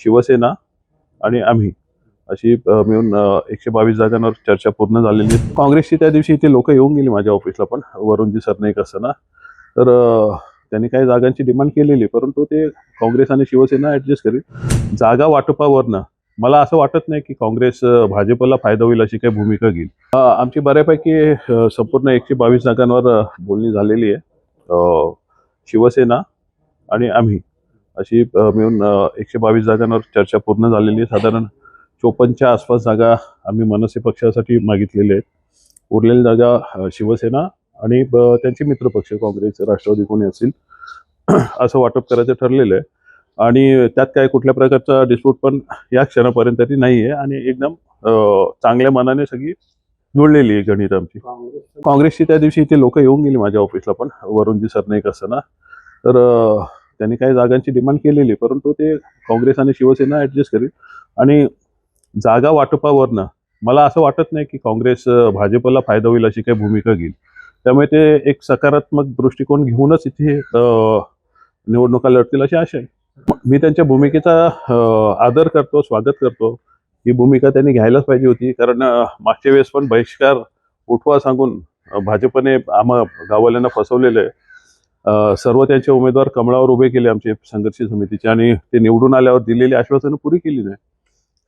शिवसेना आणि आम्ही अशी मिळून एकशे बावीस जागांवर चर्चा पूर्ण झालेली आहे. काँग्रेसची त्या दिवशी इथे लोक येऊन गेली माझ्या ऑफिसला पण वरुणजी सरनाईक असताना तर त्यांनी काही जागांची डिमांड केलेली परंतु ते काँग्रेस आणि शिवसेना ऍडजस्ट करेल जागा वाटपावरनं. मला असं वाटत नाही की काँग्रेस भाजपला फायदा होईल अशी काही भूमिका घेईल. आमची बऱ्यापैकी संपूर्ण एकशे बावीस जागांवर बोलणी झालेली आहे. शिवसेना आणि आम्ही. अशी मिळून एकशे बावीस जागांवर चर्चा पूर्ण झालेली आहे. साधारण चोपन्नच्या आसपास जागा आम्ही मनसे पक्षासाठी मागितलेल्या आहेत. उरलेल्या जागा शिवसेना आणि त्यांचे मित्रपक्ष काँग्रेस राष्ट्रवादी कोणी असेल असं वाटप करायचं ठरलेलं आहे. आणि त्यात काय कुठल्या प्रकारचा डिस्प्यूट पण या क्षणापर्यंत तरी नाही आहे आणि एकदम चांगल्या मनाने सगळी जुळलेली आहे गणित आमची. काँग्रेसची त्या दिवशी इथे लोक येऊन गेली माझ्या ऑफिसला पण वरुणजी सरनाईक असताना. तर त्यांनी काही जागांची डिमांड केलेली परंतु ते काँग्रेस आणि शिवसेना ऍडजस्ट करेल आणि जागा वाटपावरनं मला असं वाटत नाही की काँग्रेस भाजपला फायदा होईल अशी काही भूमिका घेईल. त्यामुळे ते एक सकारात्मक दृष्टिकोन घेऊनच इथे निवडणुका लढतील अशी आशा आहे. मी त्यांच्या भूमिकेचा आदर करतो स्वागत करतो. ही भूमिका त्यांनी घ्यायलाच पाहिजे होती कारण मागच्या वेळेस पण बहिष्कार उठवा सांगून भाजपने आम्हा गाववाल्यांना फसवलेलं आहे. सर्व त्यांचे उमेदवार कमळावर उभे केले आमचे संघर्ष समितीचे आणि ते निवडून आल्यावर दिलेली आश्वासनं पुरी केली नाही.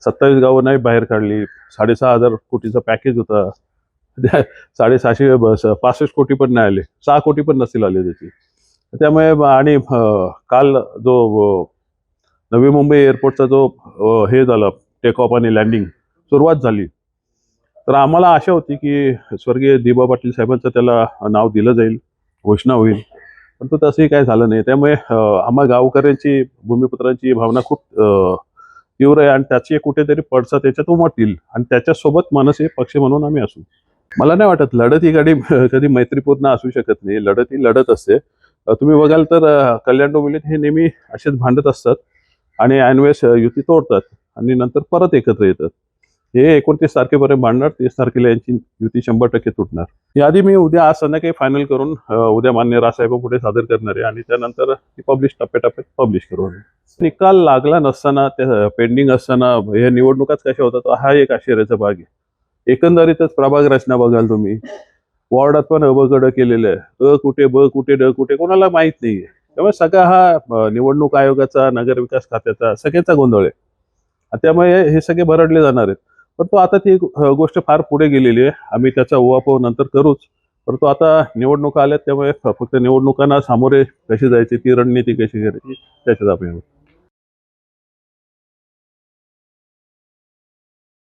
सत्तावीस गावं नाही बाहेर काढली. साडेसहा हजार कोटीचा पॅकेज होता. साडेसहाशे पासष्ट कोटी पण नाही आले. सहा कोटी पण नसतील आले त्याची. त्यामुळे आणि काल जो नवी मुंबई एअरपोर्टचा जो हे झाला टेक ऑफ आणि लँडिंग सुरुवात झाली. तर आम्हाला आशा होती की स्वर्गीय दिबा पाटील साहेबांचं त्याला नाव दिलं जाईल घोषणा होईल. परंतु तसंही काय झालं नाही. त्यामुळे आम्हा गावकऱ्यांची भूमिपुत्रांची भावना खूप तीव्र आहे आणि त्याची कुठेतरी पडसा त्याच्यात उमटतील आणि त्याच्यासोबत मनसे पक्ष म्हणून आम्ही असू. मला नाही वाटत लढत ही गाडी कधी मैत्रीपूर्ण असू शकत नाही. लढत ही लढत असते. तुम्ही बघाल तर कल्याण डोंबिवलीत हे नेहमी असेच भांडत असतात आणि ऐनवेळेस युती तोडतात आणि नंतर परत एकत्र येतात. हे एकोणतीस तारखेपर्यंत मांडणार तीस तारखेला यांची युती शंभर टक्के तुटणार. याआधी मी उद्या आज संध्याकाळी फायनल करून उद्या मान्य राजसाहेब पुढे सादर करणार आहे आणि त्यानंतर ती पब्लिश टप्प्याटप्प्यात पब्लिश करू निकाल लागला नसताना त्या पेंडिंग असताना हे निवडणुकाच कशा होतात हा एक आश्चर्याचा भाग आहे. एकंदरीतच प्रभाग रचना बघाल तुम्ही. वॉर्डात पण अबगड केलेलं आहे. अ कुठे ब कुठे ड कुठे कोणाला माहीत नाहीये त्यामुळे सगळा हा निवडणूक आयोगाचा नगरविकास खात्याचा सगळ्याचा गोंधळ आहे. त्यामुळे हे सगळे भरडले जाणार आहेत. परंतु आता ती गोष्ट फार पुढे गेलेली आहे. आम्ही त्याचा उहापोह नंतर करूच. परंतु आता निवडणुका आल्यात त्यामुळे फक्त निवडणुकांना सामोरे कशी जायची ती रणनीती कशी करायची त्याच्यात आम्ही